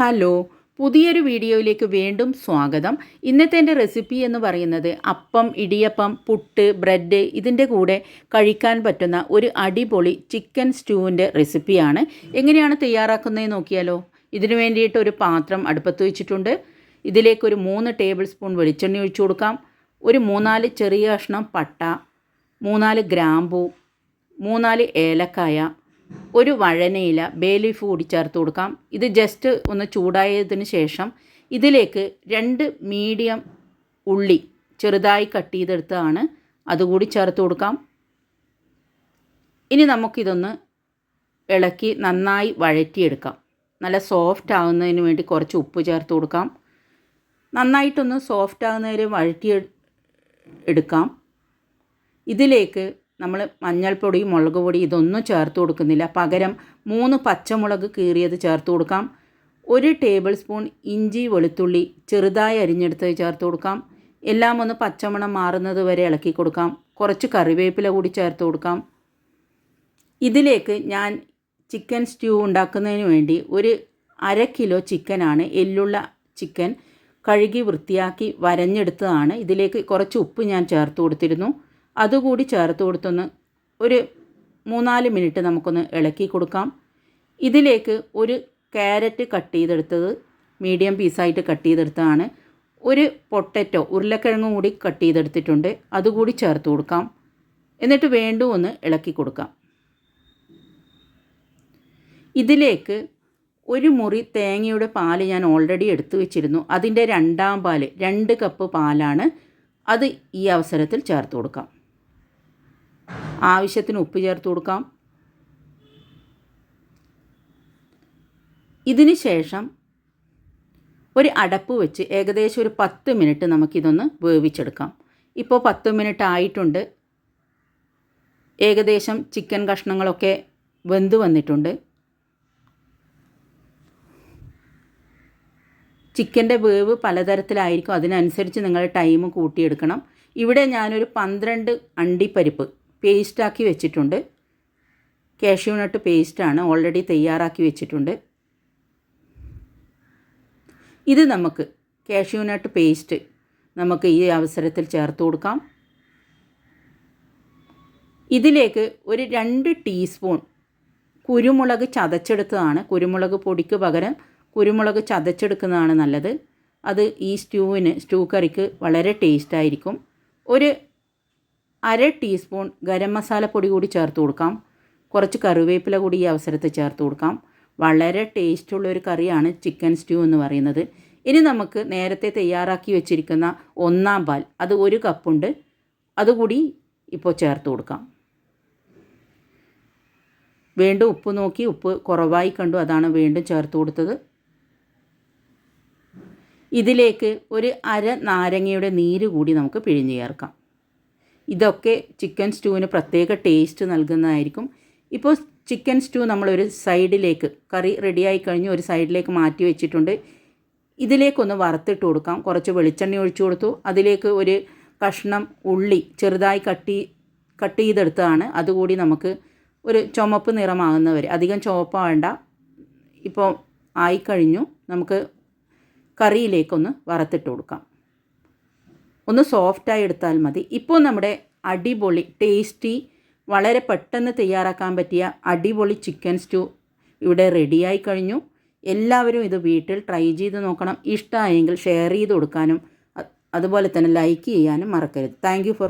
Hello പുതിയൊരു വീഡിയോയിലേക്ക് വീണ്ടും സ്വാഗതം. ഇന്നത്തെ എന്റെ റെസിപ്പി എന്ന് പറയുന്നത് അപ്പം ഇടിയപ്പം പുട്ട് ബ്രെഡ് ഇതിന്റെ കൂടെ കഴിക്കാൻ പറ്റുന്ന ഒരു അടിപൊളി ചിക്കൻ സ്റ്റൂവിന്റെ റെസിപ്പിയാണ്. എങ്ങനെയാണ് തയ്യാറാക്കുന്നത് നോക്കിയാലോ? ഇതിനു വേണ്ടിയിട്ട് ഒരു പാത്രം അടുപ്പത്ത് വെച്ചിട്ടുണ്ട്. ഇതിലേക്ക് ഒരു മൂന്ന് ടേബിൾ സ്പൂൺ വെളിച്ചെണ്ണ ഒഴിച്ചു കൊടുക്കാം. ഒരു മൂന്നാൽ ചെറിയ കഷ്ണം പട്ട മൂന്നാൽ ഗ്രാമ്പൂ മൂന്നാൽ ഏലക്കായ ഒരു വഴനയില ബേലീഫ് കൂടി ചേർത്ത് കൊടുക്കാം. ഇത് ജസ്റ്റ് ഒന്ന് ചൂടായതിന് ശേഷം ഇതിലേക്ക് രണ്ട് മീഡിയം ഉള്ളി ചെറുതായി കട്ട് ചെയ്തെടുത്തതാണ്. അതുകൂടി ചേർത്ത് കൊടുക്കാം. ഇനി നമുക്കിതൊന്ന് ഇളക്കി നന്നായി വഴറ്റിയെടുക്കാം. നല്ല സോഫ്റ്റ് ആകുന്നതിന് വേണ്ടി കുറച്ച് ഉപ്പ് ചേർത്ത് കൊടുക്കാം. നന്നായിട്ടൊന്ന് സോഫ്റ്റ് ആകുന്നവരെ വഴറ്റി എടുക്കാം ഇതിലേക്ക് നമ്മൾ മഞ്ഞൾപ്പൊടി മുളക് പൊടി ഇതൊന്നും ചേർത്ത് കൊടുക്കുന്നില്ല. പകരം മൂന്ന് പച്ചമുളക് കീറിയത് ചേർത്ത് കൊടുക്കാം. ഒരു ടേബിൾ സ്പൂൺ ഇഞ്ചി വെളുത്തുള്ളി ചെറുതായി അരിഞ്ഞെടുത്ത് ചേർത്ത് കൊടുക്കാം. എല്ലാം ഒന്ന് പച്ചമണം മാറുന്നത് വരെ ഇളക്കി കൊടുക്കാം. കുറച്ച് കറിവേപ്പില കൂടി ചേർത്ത് കൊടുക്കാം. ഇതിലേക്ക് ഞാൻ ചിക്കൻ സ്റ്റ്യൂ ഉണ്ടാക്കുന്നതിന് വേണ്ടി ഒരു അര കിലോ ചിക്കനാണ് എല്ലുള്ള ചിക്കൻ കഴുകി വൃത്തിയാക്കി വരഞ്ഞെടുത്തതാണ്. ഇതിലേക്ക് കുറച്ച് ഉപ്പ് ഞാൻ ചേർത്ത് കൊടുത്തിരുന്നു. അതുകൂടി ചേർത്ത് കൊടുത്തൊന്ന് ഒരു മൂന്നാൽ മിനിറ്റ് നമുക്കൊന്ന് ഇളക്കി കൊടുക്കാം. ഇതിലേക്ക് ഒരു ക്യാരറ്റ് കട്ട് ചെയ്തെടുത്തത് മീഡിയം പീസായിട്ട് കട്ട് ചെയ്തെടുത്തതാണ്. ഒരു പൊട്ടറ്റോ ഉരുളക്കിഴങ്ങും കൂടി കട്ട് ചെയ്തെടുത്തിട്ടുണ്ട്. അതുകൂടി ചേർത്ത് കൊടുക്കാം. എന്നിട്ട് വീണ്ടും ഒന്ന് ഇളക്കി കൊടുക്കാം. ഇതിലേക്ക് ഒരു മുറി തേങ്ങയുടെ പാൽ ഞാൻ ഓൾറെഡി എടുത്തു വെച്ചിരുന്നു. അതിന്റെ രണ്ടാം പാൽ രണ്ട് കപ്പ് പാലാണ്. അത് ഈ അവസരത്തിൽ ചേർത്ത് കൊടുക്കാം. ആവശ്യത്തിന് ഉപ്പ് ചേർത്ത് കൊടുക്കാം. ഇതിന് ശേഷം ഒരു അടപ്പ് വെച്ച് ഏകദേശം ഒരു പത്ത് മിനിറ്റ് നമുക്കിതൊന്ന് വേവിച്ചെടുക്കാം. ഇപ്പോൾ പത്ത് മിനിറ്റ് ആയിട്ടുണ്ട്. ഏകദേശം ചിക്കൻ കഷ്ണങ്ങളൊക്കെ വെന്ത് വന്നിട്ടുണ്ട്. ചിക്കന്റെ വേവ് പലതരത്തിലായിരിക്കും. അതിനനുസരിച്ച് നിങ്ങൾ ടൈം കൂട്ടിയെടുക്കണം. ഇവിടെ ഞാനൊരു പന്ത്രണ്ട് അണ്ടിപ്പരിപ്പ് പേസ്റ്റാക്കി വെച്ചിട്ടുണ്ട്. കാഷ്യൂ നട്ട് പേസ്റ്റാണ് ഓൾറെഡി തയ്യാറാക്കി വെച്ചിട്ടുണ്ട്. ഇത് നമുക്ക് കാഷ്യൂ നട്ട് പേസ്റ്റ് നമുക്ക് ഈ അവസരത്തിൽ ചേർത്ത് കൊടുക്കാം. ഇതിലേക്ക് ഒരു രണ്ട് ടീസ്പൂൺ കുരുമുളക് ചതച്ചെടുത്തതാണ്. കുരുമുളക് പൊടിക്ക് പകരം കുരുമുളക് ചതച്ചെടുക്കുന്നതാണ് നല്ലത്. അത് ഈ സ്റ്റൂവിന് സ്റ്റൂ കറിക്ക് വളരെ ടേസ്റ്റായിരിക്കും ഒരു അര ടീസ്പൂൺ ഗരം മസാലപ്പൊടി കൂടി ചേർത്ത് കൊടുക്കാം. കുറച്ച് കറിവേപ്പില കൂടി ഈ അവസരത്തിൽ ചേർത്ത് കൊടുക്കാം. വളരെ ടേസ്റ്റുള്ള ഒരു കറിയാണ് ചിക്കൻ സ്റ്റൂ എന്ന് പറയുന്നത്. ഇനി നമുക്ക് നേരത്തെ തയ്യാറാക്കി വെച്ചിരിക്കുന്ന ഒന്നാം പാൽ അത് ഒരു കപ്പുണ്ട് അതുകൂടി ഇപ്പോൾ ചേർത്ത് കൊടുക്കാം. വീണ്ടും ഉപ്പ് നോക്കി ഉപ്പ് കുറവായി കണ്ടു അതാണ് വീണ്ടും ചേർത്ത് കൊടുത്തത്. ഇതിലേക്ക് ഒരു അര നാരങ്ങയുടെ നീര് കൂടി നമുക്ക് പിഴിഞ്ഞ് ചേർക്കാം. ഇതൊക്കെ ചിക്കൻ സ്റ്റൂവിന് പ്രത്യേക ടേസ്റ്റ് നൽകുന്നതായിരിക്കും. ഇപ്പോൾ ചിക്കൻ സ്റ്റൂ നമ്മളൊരു സൈഡിലേക്ക് കറി റെഡിയായി കഴിഞ്ഞ് ഒരു സൈഡിലേക്ക് മാറ്റി വെച്ചിട്ടുണ്ട്. ഇതിലേക്കൊന്ന് വറുത്തിട്ട് കൊടുക്കാം. കുറച്ച് വെളിച്ചെണ്ണ ഒഴിച്ചു കൊടുത്തു. അതിലേക്ക് ഒരു കഷ്ണം ഉള്ളി ചെറുതായി കട്ടി കട്ട് ചെയ്തെടുത്തതാണ്. അതുകൂടി നമുക്ക് ഒരു ചുമപ്പ് നിറമാകുന്നവരെ. അധികം ചുവപ്പാവേണ്ട ഇപ്പോൾ ആയിക്കഴിഞ്ഞു നമുക്ക് കറിയിലേക്കൊന്ന് വറുത്തിട്ട് കൊടുക്കാം. ഒന്ന് സോഫ്റ്റായി എടുത്താൽ മതി. ഇപ്പോൾ നമ്മുടെ അടിപൊളി ടേസ്റ്റി വളരെ പെട്ടെന്ന് തയ്യാറാക്കാൻ പറ്റിയ അടിപൊളി ചിക്കൻ സ്റ്റൂ ഇവിടെ റെഡിയായി കഴിഞ്ഞു. എല്ലാവരും ഇത് വീട്ടിൽ ട്രൈ ചെയ്ത് നോക്കണം. ഇഷ്ടമായെങ്കിൽ ഷെയർ ചെയ്ത് കൊടുക്കാനും അതുപോലെ തന്നെ ലൈക്ക് ചെയ്യാനും മറക്കരുത്. Thank for